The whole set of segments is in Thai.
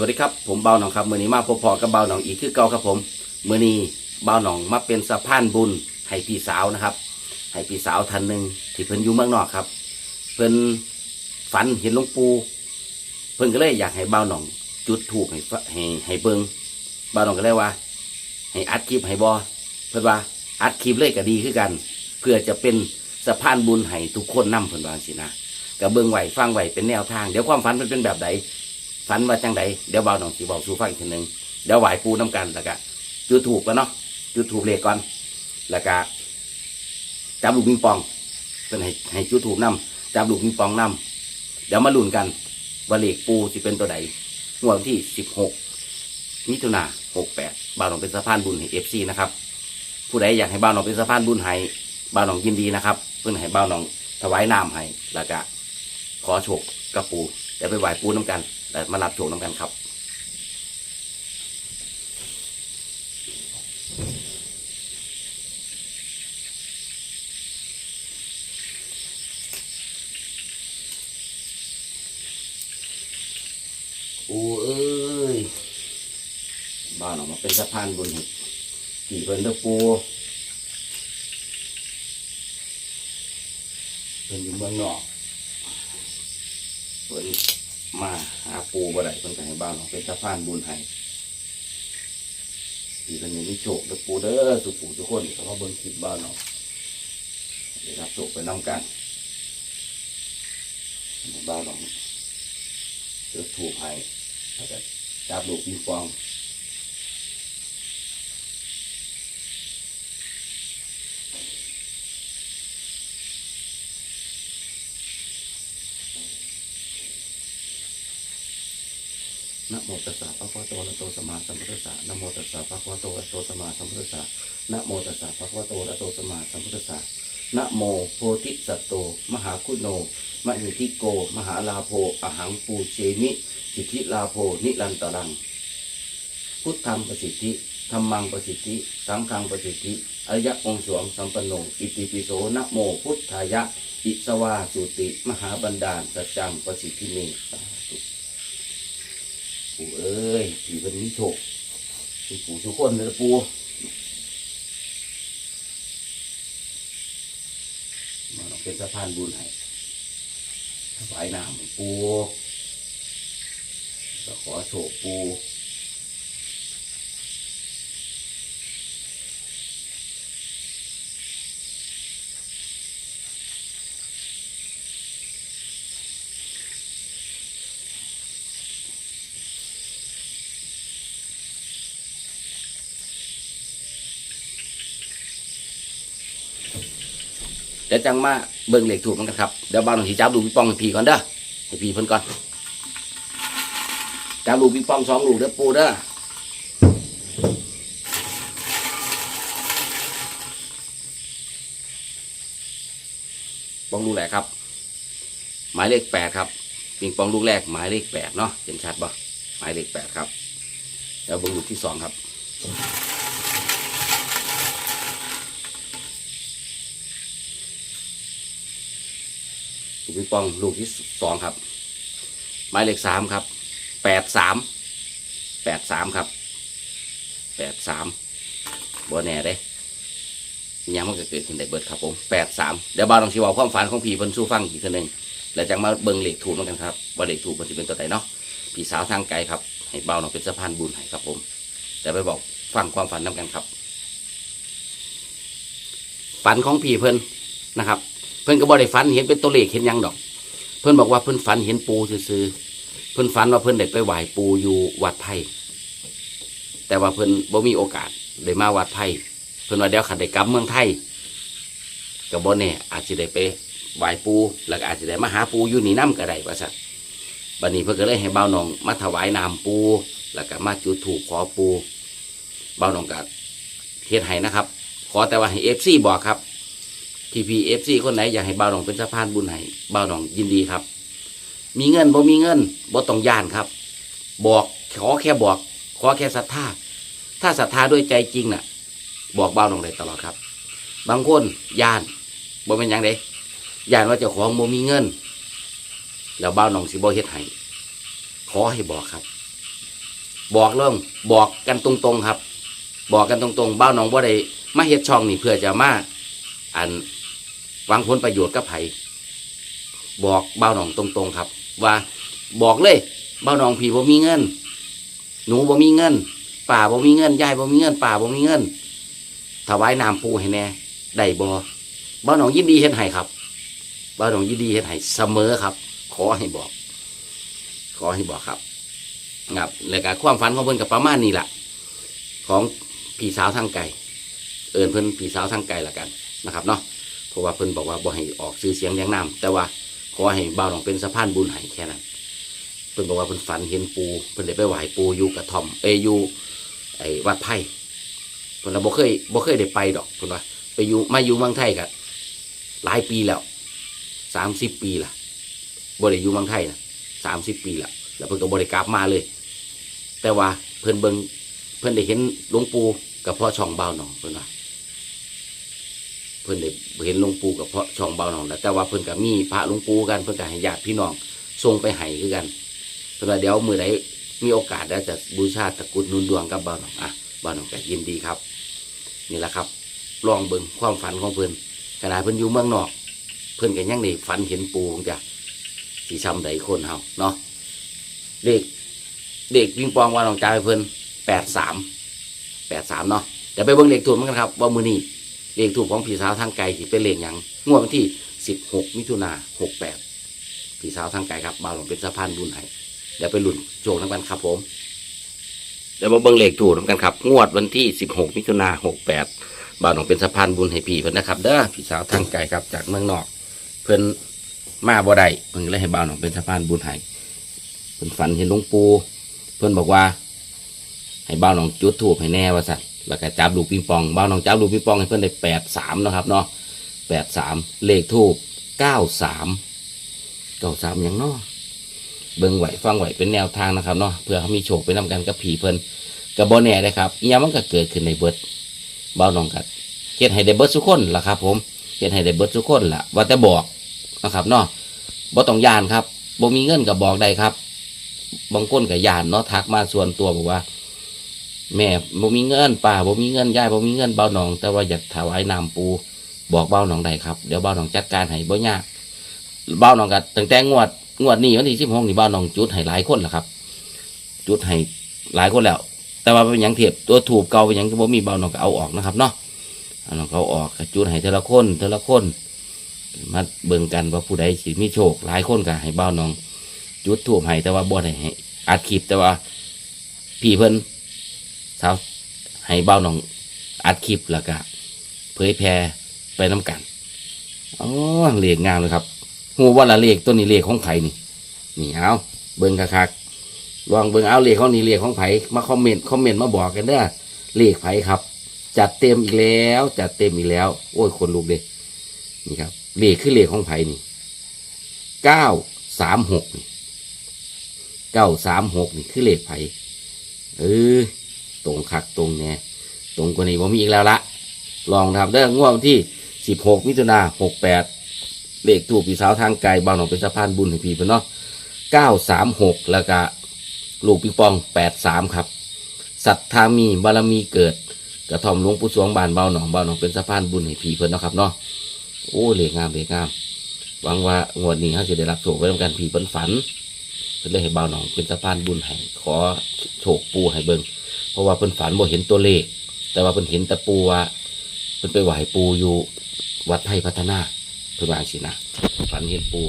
วัสดีครับ ผมเบาหนองครับมือนี้มาพบพอกับเบาหนองอีกคือเก่าครับผมมือนี้เบาหนองมาเป็นสะพานบุญให้พี่สาวนะครับให้พี่สาวท่านหนึ่งที่เพิ่นอยู่เมืองนอกครับ เพิ่นฝันเห็นหลวงปู่เพิ่นก็เลยอยากให้เบาหนอง จุดถูกให้ให้ให้เบิงเบาหนองก็เลยว่า ให้อัดคลิปให้บอเพิ่นว่าอัดคลิปเลยก็ดีคือกัน เพื่อจะเป็นสะพานบุญให้ทุกคนนํเพิ่นว่าสินะก็เบิงไหวฟังไหวเป็นแนวทาง เดี๋ยวความฝันมันเป็นแบบใด ฝันว่าจังใดเดี๋ยวเบาหน่องสีบอกสู่ฟังอีกทีหนึ่งเดี๋ยวไหวปูน้ำกันแล้วก็จุดถูกกันเนาะจุดถูกเลขก่อนแล้วก็จับลูกปิงปองเป็นให้ให้จุดถูกนํจับลูกปิงปองนํเดี๋ยวมาลุ้นกันว่าเลขปูจะเป็นตัวใดงวดวันที่สิบหกมิถุนาหกแปดบ่าวหนองเป็นสะพานบุญให้เอฟซีนะครับผู้ใดอยากให้บ่าวหนองเป็นสะพานบุญให้บ่าวหนองยินดีนะครับ เพื่อนให้บ่าวหนองถวายน้ำให้แล้วก็ขอโชคกับปู เดี๋ยวไปไหว้ปูน้ำกันแต่มารับโชคน้ำกันครับปูเอ้ยบ้านออกมาเป็นสะพานบุญกี่เพิ่นเด้อปูเพิ่นอยู่เมืองนอก มาหาปูบ่ได้เพิ่นก็ให้บ้านของเป็นสะพานบุญไห้ที่เป็นนมีโชคเด้อปูเด้อสุปูทุกคนเพราะเบิ่งคลิปบ้านเนาะได้รับโชคไปนำกันบ้านของเจะถูกไห้แล้วก็จับลูกปีฟอง นะโมตัสสะภะคะวะโตอะระโตสัมมาสัมพุทธัสสะนะโมตัสสะภะคะวะโตอะระโตสัมมาสัมพุทธัสสะนะโมตัสสะภะคะวะโตอะระโตสัมมาสัมพุทธัสสะนะโมโพธิสัตโต มหาคุณโนมหิทิโก มหาลาโภอหังปูเชมิสิทธิลาโภนิรันตรัง พุทธังประสิทธิธรรมังประสิทธิ สังฆังประสิทธิอริยองค์สวงสัมปันโนอิติปิโสนะโมพุทธายะ อิสวาสุติ มหาบันดาลสัจจังประสิทธิเมสาธุ ปูเอ้ยผีเป็นมิโชคปูทุกคนเลยนะปูมันเป็นสะพานบุญให้ถวายน้ำปู่ก็ขอโชคปู เดี๋ยวจังมาเบิ่งเหล็กถูกมันกันครับเดี๋ยวบ้านหลวงสีจับลูกปิงปองให้พี่ก่อนเด้อให้พี่เพิ่นก่อนจับลูกปิงปองสองลูกเด้อปูเด้อปองลูกแรกครับ หมายเลขแปดครับปิงปองลูกแรกหมายเลขแปดเนาะเห็นชัดบ่หมายเลขแปดครับ แล้วเบิ่งลูกที่สองครับ ปิงปองลูกที่สองครับ หมายเลขสามครับแปดสามแปดสามครับแปดสามบแน่เด้ยังมันก็เกิดขึ้นได้เบิดครับผมแปดสามเดี๋ยวบ้านลองชิเวาความฝันของพี่เพิ่นสู้ฟังอีกทีหนึ่งแล้วจังมาเบิ่งเหลขถูกเหมือนกันครับว่าเหลขถูกมันจะเป็นตัวไหนเนาะพี่สาวทางไกลครับ ให้เบาหน่อยเป็นสะพานบุญให้ครับผมแต่ไปบอกฟังความฝันน้กันครับ ฝันของพี่เพิ่นนะครับ พิ่นก็บ่ได้ฝันเห็นเป็นตัวเลขเห็นยังดอก เพิ่นบอกว่าเพิ่นฝันเห็นปูซื่อๆเพิ่นฝันว่าเพิ่นได้ไปไหว้ปูอยู่วัดไผ่แต่ว่าเพิ่นบ่มีโอกาสได้มาวัดไผ่เพิ่นว่าเดี๋ยวขันได้กลับเมืองไทยก็บ่แน่อาจจะได้ไปไหว้ปูแล้วก็อาจจะได้มาหาปูอยู่นี่น้ำก็ได้ว่าซั่นบัดนี้เพิ่นก็เลยให้เบ่าน้องมาถวายน้ำปู แล้วก็มาจุดธูปขอปูเบ่าน้องก็เฮ็ดให้นะครับ ขอแต่ว่าให้ FC บอกครับ ทีพีเอฟซีคนไหนอยากให้บ่าวหนองเป็นสะพานบุญให้บ่าวหนองยินดีครับ มีเงินบ่มีเงินบ่ต้องย่านครับ บอกขอแค่บอก ขอแค่ศรัทธาถ้าศรัทธาด้วยใจจริงน่ะ บอกบ่าวหนองได้ตลอดครับ บางคนย่านบ่เป็นหยังเด้ย่านว่าเจ้าของบ่มีเงิน แล้วบ่าวหนองสิบ่เฮ็ดให้ขอให้บอกครับ บอกเรื่องบอกกันตรงๆครับ บอกกันตรงๆบ้าวหนองบ่ได้มาเฮ็ดช่องนี่เพื่อจะมาอัน หวังผลประโยชน์กับไผบอกเบ้าหนองตรงๆครับ ว่าบอกเลยเบ้าหนองพี่บ่มีเงิน หนูบ่มีเงิน ป่าบ่มีเงินยายบ่มีเงิน ป่าบ่มีเงินถวายน้ำปูให้แน่ได้บ่บ้าหนองยินดีเฮ็ดให้ครับเบ้าหนองยินดีเฮ็ดให้เสมอครับ ขอให้บอก ขอให้บอกครับครับแล้วก็ความฝันของเพิ่นกับประมาณนี้แหละของพี่สาวทางไกลเอิญเพิ่นพี่สาวทางไกลละกันนะครับเนาะ ราะว่าเพิ่นบอกว่าบ่ให้ออกซื้อเสียงเลี้ยงน้ำแต่ว่าขอให้บ่าวหนองเป็นสะพานบุญให้แค่นั้นเพิ่นบอกว่าเพิ่นฝันเห็นปูเพิ่นได้ไปไหว้ปูอยู่กระท่อมเออยู่ไอ้วัดไผ่เพิ่นว่าบ่เคยบ่เคยได้ไปดอกเพิ่นว่าไปอยู่มาอยู่เมืองไทยก็หลายปีแล้วสามสิบปีละบ่ได้อยู่เมืองไทยนะสามสิบปีล้วแล้วเพิ่นก็บริกลับมาเลย แต่ว่าเพิ่นเบิงเพิ่นได้เห็นหลวงปู่กับพ่อช่องเบาหนองเพิ่นว่า พิ่นได้เห็นหลวงปู่กับพ่อช่องเบาหนองแล้วแต่ว่าเพิ่นก็มีพระหลวงปู่กันเพิ่นก็ให้ญาติพี่น้องส่งไปให้คือกันเพิ่นว่าเดี๋ยวมื้อใดมีโอกาสแล้วจะบูชาตะกุดนุนดวงกับเบาหนองอะเบาหนองก็ยินดีครับ นี่แหละครับ ลองเบิ่งความฝันของเพิ่นขณะเพิ่นอยู่เมืองนอก เพิ่นก็ยังได้ฝันเห็นปู่จ้ะสีช้ำใดคนเฮาเนาะเด็กเด็กปิงปองว่านองจ่ายเพิ่นแปดสามแปดสามเนาะเดี๋ยวไปเบิ่งเลขถูกมันกันครับ ว่ามือนี้ เลขถูกของพี่สาวทางไกลที่เป็นเลขหยังงวดวันที่สิบหกมิถุนาหกแปดพี่สาวทางไกลครับบ่าวหลวงเป็นสะพานบุญให้เดี๋ยวไปลุ้นโจกน้ำกันครับผมเดี๋ยวมาเบิ่งเลขถูกน้ำกันครับ งวดวันที่สิบหกมิถุนาหกแปดบ่าวหลวงเป็นสะพานบุญให้พี่เพิ่นนะครับเด้อพี่สาวทางไกลครับจากเมืองนอก เพิ่นมาบ่ได้เพิ่นเลยให้บ่าวหนองเป็นสะพานบุญให้เพิ่นฝันเห็นหลวงปู่เพิ่นบอกว่า ให้บ่าวหนองจุดถูกให้แน่ว่าสัตว์ แล้วก็จับลูกปิงปองบ่าวหนองจับลูกปิงปองให้เพิ่อนได้แปดสามนะครับเนาะแปดสามเลขทูบเก้าสามเก้าสามอย่างเนาะเบิ่งไหวฟังไหวเป็นแนวทางนะครับเนาะเพื่อเขามีโชคไปนำกันกับผีเพิ่นกับบ่แน่เลครับอียังมันก็เกิดขึ้นในเบิดบ่าวหนองกัดเฮ็ดให้ได้เบิร์ดทุกคนล่ะครับ ผมเฮ็ดให้ได้เบิร์ดทุกคนล่ะ ว่าแต่บอกนะครับเนาะบ่ต้องยานครับบ่มีเงินก็บบอกได้ครับบางคนก็ยานเนาะทักมาส่วนตัวบอกว่า แม่บ่มีเงินป้าบ่มีเงินยายบ่มีเงินเบาหนอง แต่ว่าอยากถวายน้ำปู บอกเบาหนองได้ครับเดี๋ยวเบาหนองจัดการให้บ่ยากเบาหนองก็ตั้งแต่งวดงวดนี้วันที่16นี่เบาหนองจุดให้หลายคนแล้วครับ จุดให้หลายคนแล้ว แต่ว่าเป็นหยังเทียบตัวถูกเก่าเป็นหยังบ่มีเบาหนองก็เอาออกนะครับเนาะเอาหนองเอาออกจุดให้แต่ละคนแต่ละคนมาเบิ่งกันว่าผู้ใดสิมีโชคหลายคนก็ให้เบ้าน้อง จุดถูกให้แต่ว่าบ่ได้ให้อัดคลิปแต่ว่าพี่เพิ่น สาวให้เบ้าน้องอัดคลิปแล้วก็เผยแพร่ไปน้กันอ๋อเลขงามเลยครับหูว่าละเลขตัวนี้เลขของไผนี่ นี่เอาเบิ่งคักๆลองเบิ่งเอาเลขของนี่เลขของไผมาคอมเมนต์คอมเมนต์มาบอกกันเด้อเลขไผครับ จัดเต็มอีกแล้วจัดเต็มอีกแล้ว โอ้ยคนลุกเด้นี่ครับเลขคือเลขของไผ่นี่เก้าสามหกนี่เก้าสามหกนี่คือเลขไผ่เออ ตรงคักตรงแน่ตรงกว่านี้ผมมีอีกแล้วละลองทำได้ง่วงวันที่สิบหกมิถุนาหกแปดเลขถูกปีสาวทางไกลบางหนองเป็นสะพานบุญให้พี่เพื่อนเนาะเก้าสามหกแล้วก็ลูกปิงปองแปดสามครับศรัทธามีบารมีเกิด กระทอมหลวงปู่สวงบานเบาหนองเบาหนองเป็นสะพานบุญให้พี่เพื่อนเนาะครับเนาะโอ้เหล็กงามเหล็กงามหวังว่างวดนี้เขาจะได้รับโชคไว้ทำการผีเปิ้นฝันเพิ่นเลยให้เบาหนองเป็นสะพานบุญให้ขอโชคปูให้เบิ่ง ราะว่าเพิ่นฝันบ่เห็นตัวเลข แต่ว่าเพิ่นเห็นต่ปูว่าเพิ่นไปไหว้ปูอยู่วัดไทยพัฒนาเพิ่นว่าสินะฝันเห็นปู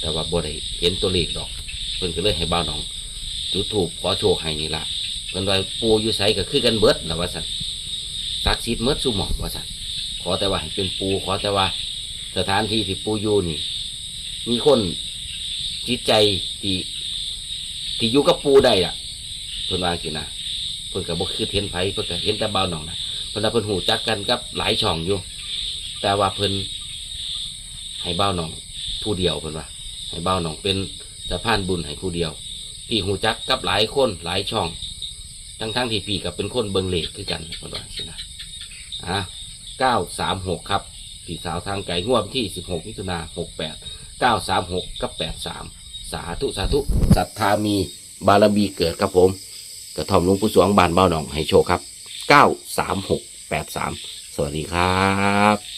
แต่ว่าบ่ได้เห็นตัวเลขดอก เพิ่นก็เลยให้บ่าวหนองจุดถูกขอโชคให้นี่ล่ะเพิ่นว่าปูอยู่ไสก็คือกันเบิดล่ะว่าซั่นศักดิ์สิทธิ์เมิดสุหมองว่าซั่นขอแต่ว่าให้เป็นปูขอแต่ว่าสถานที่ที่ปูอยู่นี่ มีคนจิตใจที่ที่อยู่กับปูได้ล่ะเพิ่นว่าสินะ เพิ่นก็บ่คือเห็นไผเพิ่นก็เห็นแต่บ่าหนองนะเพิ่นว่าเพิ่นหูจักกันกับหลายช่องอยู่ แต่ว่าเพิ่นให้บ่าหนองผู้เดียวเพิ่นว่าให้บ่าหนองเป็นสะพานบุญให้ผู้เดียว พี่หูจักกับหลายคนหลายช่อง ทั้งทั้งที่พี่ก็เป็นคนเบิงเลขคือกันเพิ่นว่าสินะอะเก้าสามหกครับพี่สาวทางไก่งวดวันที่สิบหกมิถุนาหกแปดเก้าสามหกกับแปดสามสาธุ สาธุศรัทธามีบารมีเกิดครับผม กระท่อมลุงผู้สวงบานเบ้าหนองให้โชคครับ 93683 สวัสดีครับ